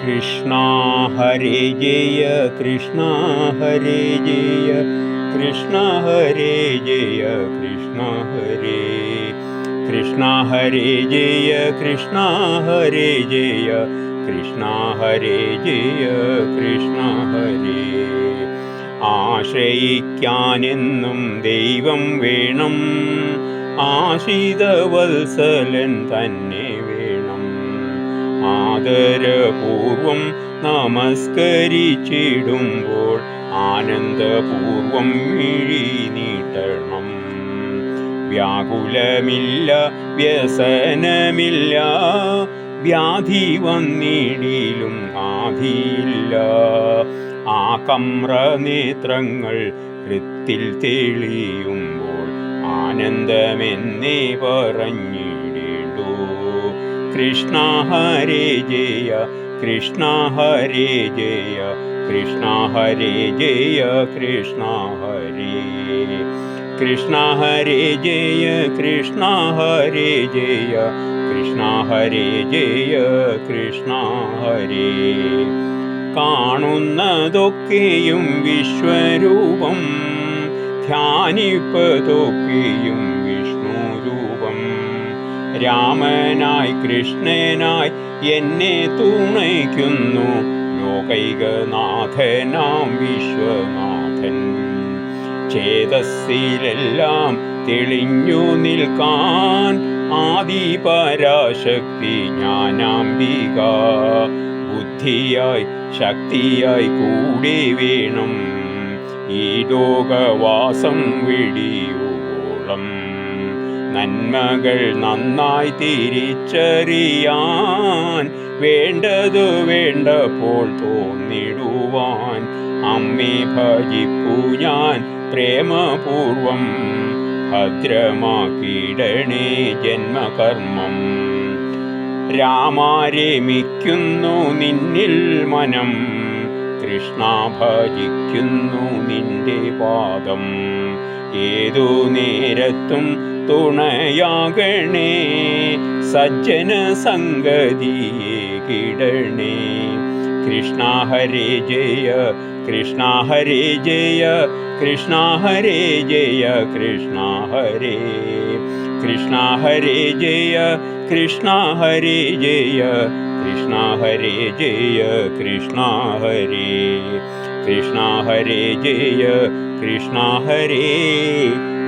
കൃഷ്ണ ഹരേ ജയ കൃഷ്ണ ഹരേ ജയ കൃഷ്ണ ഹരേ ജയ കൃഷ്ണ ഹരേ കൃഷ്ണ ഹരേ ജയ കൃഷ്ണ ഹരേ ജയ കൃഷ്ണ ഹരേ ജയ കൃഷ്ണ ഹരേ ആശ്രയിക്കാനെന്നും ദൈവം വേണം ആശിതവത്സലൻ തന്നെ വേണം ആദരപൂർവം നമസ്കരിച്ചിടുമ്പോൾ ആനന്ദപൂർവം മിഴി നീട്ടണം. വ്യാകുലമില്ല വ്യസനമില്ല വ്യാധി വന്നിടിലും ആധിയില്ല. ആ കമ്ര നേത്രങ്ങൾ കൃത്തിൽ തെളിയുമ്പോൾ ആനന്ദമെന്നേ പറഞ്ഞിടേണ്ടു കൃഷ്ണ ഹരേ ജയ കൃഷ്ണ ഹരേ ജയ കൃഷ്ണ ഹരേ ജയ കൃഷ്ണ ഹരേ കൃഷ്ണ ഹരേ ജയ കൃഷ്ണ ഹരേ ജയ കൃഷ്ണ ഹരേ ജയ കൃഷ്ണ ഹരേ കാണുന്നതൊക്കെയും വിശ്വരൂപം ധ്യാനിപ്പതൊക്കെയും വിഷ്ണു രൂപം രാമനായി കൃഷ്ണനായി എന്നെ തുണയ്ക്കുന്നു. ലോകൈകനാഥനാം വിശ്വനാഥൻ. ചേതസ്സിലെല്ലാം തെളിഞ്ഞു നിൽക്കാൻ ആദിപരാശക്തി ജ്ഞാനാംബിക. ബുദ്ധിയായി ശക്തിയായി കൂടി വേണം. ഈ ലോകവാസം വെടിയോളം. നന്മകൾ നന്നായി തിരിച്ചറിയാൻ വേണ്ടതു വേണ്ടപ്പോൾ തോന്നിടുവാൻ. അമ്മേ ഭജിപ്പു ഞാൻ പ്രേമപൂർവം ഭദ്രമാക്കിയിടണേ ജന്മകർമ്മം. രാമാരമിക്കുന്നു നിന്നിൽ മനം കൃഷ്ണ ഭജിക്കുന്നു നിന്റെ പാദം. ഏതു നേരത്തും തുണയാകണേ സജ്ജന സംഗതിയെ കിടണേ കൃഷ്ണ ഹരേ ജയ കൃഷ്ണ ഹരേ ജയ കൃഷ്ണ ഹരേ ജയ കൃഷ്ണ ഹരേ കൃഷ്ണ ഹരേ ജയ കൃഷ്ണ ഹരേ ജയ കൃഷ്ണ ഹരേ ജയ കൃഷ്ണ ഹരേ കൃഷ്ണ ഹരേ ജയ കൃഷ്ണ ഹരേ